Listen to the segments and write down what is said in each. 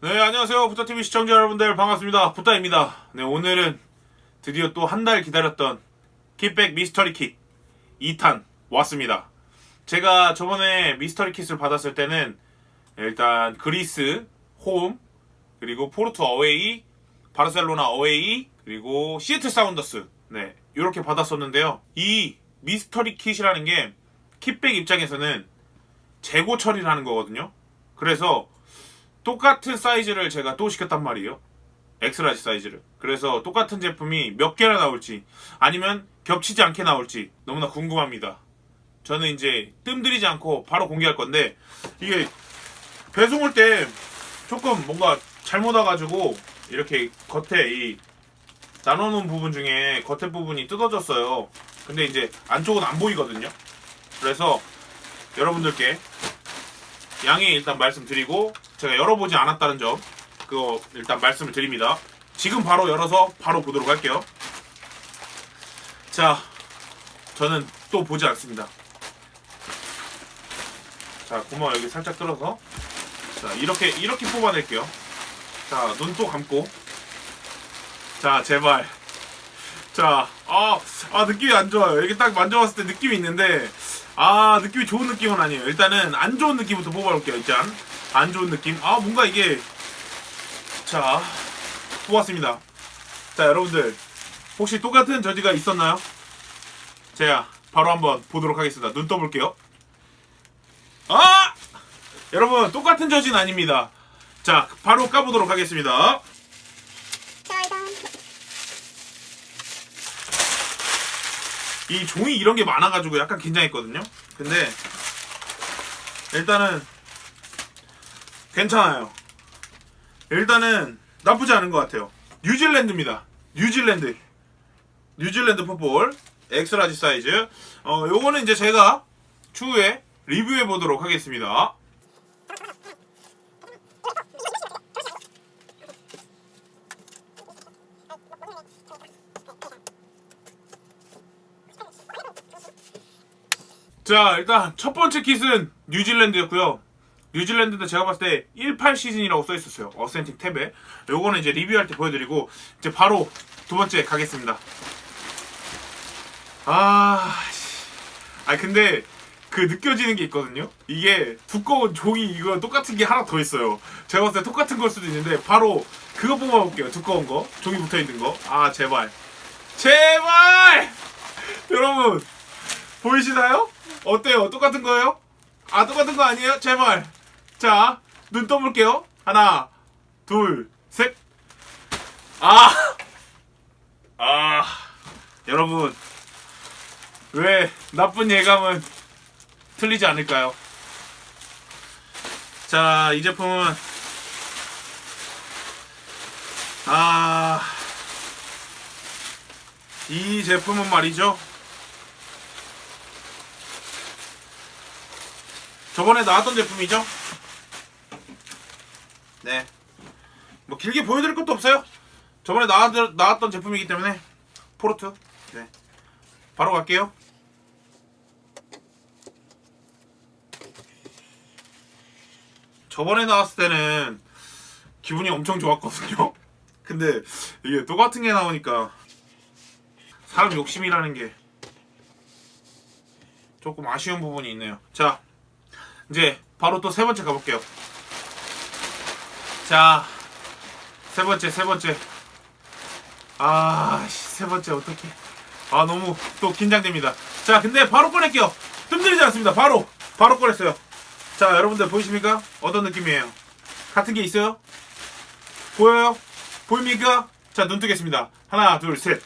네, 안녕하세요. 부타TV 시청자 여러분들 반갑습니다. 부타입니다. 네, 오늘은 드디어 또 한 달 기다렸던 kit백 미스터리 킷 2탄 왔습니다. 제가 저번에 미스터리 킷을 받았을 때는 일단 그리스 홈 그리고 포르투 어웨이 바르셀로나 어웨이 그리고 시애틀 사운더스 네 이렇게 받았었는데요. 이 미스터리 킷이라는 게 kit백 입장에서는 재고 처리를 하는 거거든요. 그래서 똑같은 사이즈를 제가 또 시켰단 말이에요. 엑스라지 사이즈를. 그래서 똑같은 제품이 몇 개나 나올지 아니면 겹치지 않게 나올지 너무나 궁금합니다. 저는 이제 뜸들이지 않고 바로 공개할 건데 이게 배송 올 때 조금 뭔가 잘못 와가지고 이렇게 겉에 이 나눠놓은 부분 중에 겉에 부분이 뜯어졌어요. 근데 이제 안쪽은 안 보이거든요. 그래서 여러분들께 양해 일단 말씀드리고 제가 열어보지 않았다는 점 그거 일단 말씀을 드립니다. 지금 바로 열어서 바로 보도록 할게요. 자, 저는 또 보지 않습니다. 자, 구멍 여기 살짝 뚫어서 자 이렇게 이렇게 뽑아낼게요. 자, 눈 또 감고 자, 제발 자, 아, 아 느낌이 안 좋아요. 이게 딱 만져봤을 때 느낌이 있는데 아 느낌이 좋은 느낌은 아니에요. 일단은 안 좋은 느낌부터 뽑아볼게요. 일단 안 좋은 느낌. 아 뭔가 이게 자 뽑았습니다. 자 여러분들 혹시 똑같은 저지가 있었나요? 제가 바로 한번 보도록 하겠습니다. 눈 떠볼게요. 아 여러분 똑같은 저지는 아닙니다. 자 바로 까보도록 하겠습니다. 이 종이 이런 게 많아가지고 약간 긴장했거든요. 근데 일단은 괜찮아요. 일단은 나쁘지 않은 것 같아요. 뉴질랜드입니다. 뉴질랜드. 뉴질랜드 풋볼 엑스라지 사이즈. 어, 요거는 이제 제가 추후에 리뷰해 보도록 하겠습니다. 자, 일단 첫 번째 킷은 뉴질랜드였고요. 뉴질랜드는 제가 봤을 때 18 시즌이라고 써 있었어요. 어센틱 탭에. 요거는 이제 리뷰할 때 보여드리고 이제 바로 두 번째 가겠습니다. 아, 씨. 아 근데 그 느껴지는 게 있거든요. 이게 두꺼운 종이 이거 똑같은 게 하나 더 있어요. 제가 봤을 때 똑같은 걸 수도 있는데 바로 그거 뽑아볼게요. 두꺼운 거, 종이 붙어 있는 거. 아 제발, 제발, 여러분 보이시나요? 어때요? 똑같은 거예요? 아 똑같은 거 아니에요? 제발. 자, 눈 떠볼게요. 하나, 둘, 셋. 아, 아, 여러분 왜 나쁜 예감은 틀리지 않을까요? 자, 이 제품은 아, 이 제품은 말이죠. 저번에 나왔던 제품이죠. 네. 뭐 길게 보여드릴 것도 없어요. 저번에 나왔, 나왔던 제품이기 때문에 포르투. 네. 바로 갈게요. 저번에 나왔을 때는 기분이 엄청 좋았거든요. 근데 이게 똑같은 게 나오니까 사람 욕심이라는 게 조금 아쉬운 부분이 있네요. 자, 이제 바로 또 세 번째 가볼게요. 자, 세 번째, 세 번째. 아, 씨, 세 번째 어떻게? 아, 너무 또 긴장됩니다. 자, 근데 바로 꺼낼게요. 뜸들이지 않습니다. 바로, 바로 꺼냈어요. 자, 여러분들 보이십니까? 어떤 느낌이에요? 같은 게 있어요? 보여요? 보입니까? 자, 눈 뜨겠습니다. 하나, 둘, 셋.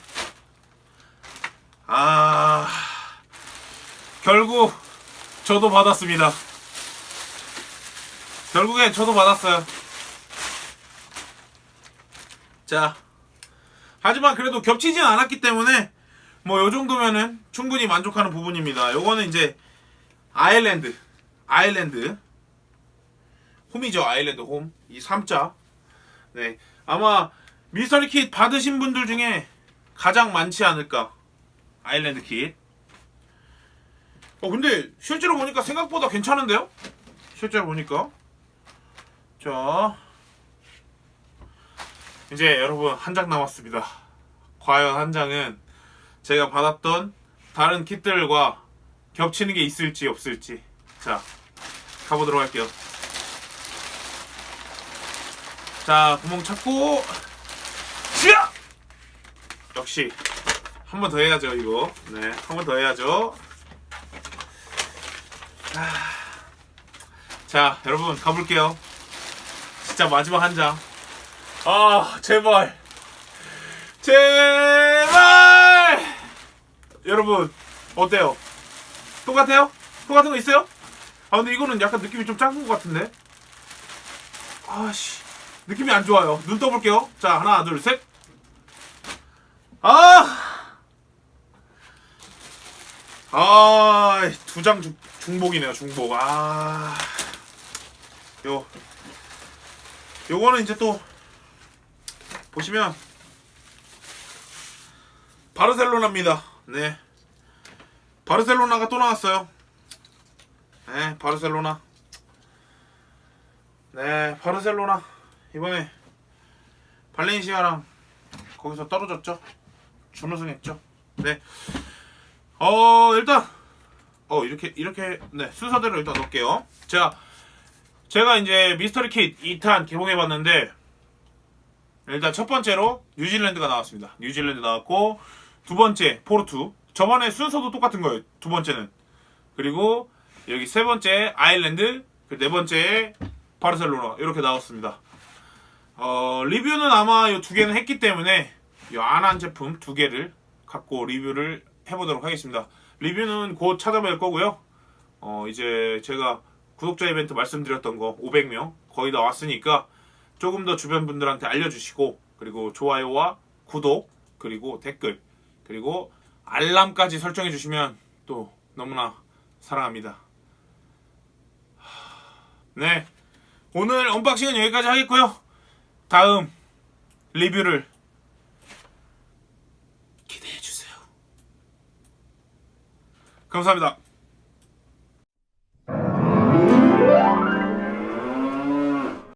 아, 결국 저도 받았습니다. 결국엔 저도 받았어요. 자, 하지만 그래도 겹치진 않았기 때문에 뭐 요 정도면은 충분히 만족하는 부분입니다. 요거는 이제 아일랜드, 아일랜드 홈이죠. 아일랜드 홈. 이 3자. 네. 아마 미스터리 킷 받으신 분들 중에 가장 많지 않을까. 아일랜드 킷. 어 근데 실제로 보니까 생각보다 괜찮은데요? 실제로 보니까. 자. 이제 여러분 한 장 남았습니다. 과연 한 장은 제가 받았던 다른 킷들과 겹치는 게 있을지 없을지. 자, 가보도록 할게요. 자, 구멍 찾고, 시야! 역시 한 번 더 해야죠 이거. 네, 한 번 더 해야죠. 아. 자, 여러분 가볼게요. 진짜 마지막 한 장. 아, 제발. 제발! 여러분, 어때요? 똑같아요? 똑같은 거 있어요? 아, 근데 이거는 약간 느낌이 좀 작은 것 같은데? 아씨, 느낌이 안 좋아요. 눈 떠볼게요. 자, 하나, 둘, 셋. 아! 아, 두 장 중복이네요, 중복. 아. 요, 요거는 이제 또, 보시면, 바르셀로나입니다. 네. 바르셀로나가 또 나왔어요. 네, 바르셀로나. 네, 바르셀로나. 이번에 발렌시아랑 거기서 떨어졌죠. 준우승했죠. 네. 어, 일단 어, 이렇게 이렇게 네, 순서대로 일단 넣을게요. 자, 제가 이제 미스터리 킷 2탄 개봉해 봤는데 일단 첫 번째로 뉴질랜드가 나왔습니다. 뉴질랜드 나왔고 두 번째 포르투. 저번에 순서도 똑같은 거예요. 두 번째는. 그리고 여기 세 번째 아일랜드, 네 번째 바르셀로나 이렇게 나왔습니다. 어, 리뷰는 아마 이 두 개는 했기 때문에 이 안 한 제품 두 개를 갖고 리뷰를 해보도록 하겠습니다. 리뷰는 곧 찾아뵐 거고요. 어, 이제 제가 구독자 이벤트 말씀드렸던 거 500명 거의 다 왔으니까 조금 더 주변 분들한테 알려주시고 그리고 좋아요와 구독 그리고 댓글 그리고 알람까지 설정해 주시면 또 너무나 사랑합니다. 네 오늘 언박싱은 여기까지 하겠고요. 다음 리뷰를 기대해 주세요. 감사합니다.